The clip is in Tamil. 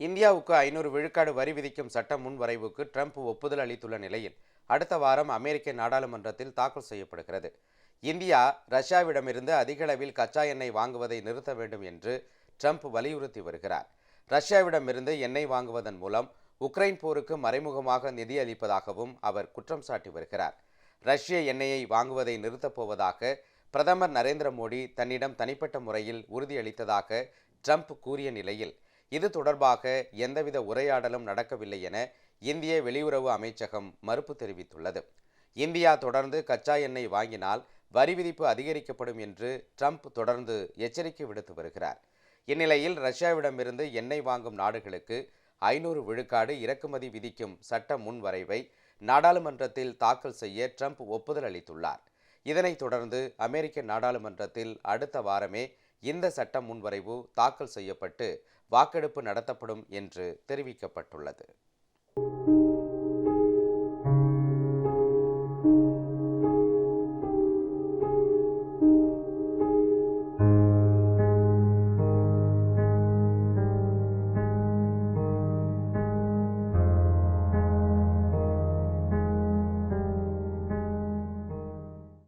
இந்தியாவுக்கு ஐநூறு விழுக்காடு வரி விதிக்கும் சட்ட முன்வரைவுக்கு ட்ரம்ப் ஒப்புதல் அளித்துள்ள நிலையில் அடுத்த வாரம் அமெரிக்க நாடாளுமன்றத்தில் தாக்கல் செய்யப்படுகிறது. இந்தியா ரஷ்யாவிடமிருந்து அதிக அளவில் கச்சா எண்ணெய் வாங்குவதை நிறுத்த வேண்டும் என்று ட்ரம்ப் வலியுறுத்தி வருகிறார். ரஷ்யாவிடமிருந்து எண்ணெய் வாங்குவதன் மூலம் உக்ரைன் போருக்கு மறைமுகமாக நிதி அளிப்பதாகவும் அவர் குற்றம் சாட்டி வருகிறார். ரஷ்ய எண்ணெயை வாங்குவதை நிறுத்தப் போவதாக பிரதமர் நரேந்திர மோடி தன்னிடம் தனிப்பட்ட முறையில் உறுதியளித்ததாக ட்ரம்ப் கூறிய நிலையில் இது தொடர்பாக எந்தவித உரையாடலும் நடக்கவில்லை என இந்திய வெளியுறவு அமைச்சகம் மறுப்பு தெரிவித்துள்ளது. இந்தியா தொடர்ந்து கச்சா எண்ணெய் வாங்கினால் வரி விதிப்பு அதிகரிக்கப்படும் என்று ட்ரம்ப் தொடர்ந்து எச்சரிக்கை விடுத்து வருகிறார். இந்நிலையில் ரஷ்யாவிடமிருந்து எண்ணெய் வாங்கும் நாடுகளுக்கு ஐநூறு விழுக்காடு இறக்குமதி விதிக்கும் சட்ட முன்வரைவை நாடாளுமன்றத்தில் தாக்கல் செய்ய ட்ரம்ப் ஒப்புதல் அளித்துள்ளார். இதனைத் தொடர்ந்து அமெரிக்க நாடாளுமன்றத்தில் அடுத்த வாரமே இந்த சட்ட முன்வரைவு தாக்கல் செய்யப்பட்டு வாக்கெடுப்பு நடத்தப்படும் என்று தெரிவிக்கப்பட்டுள்ளது.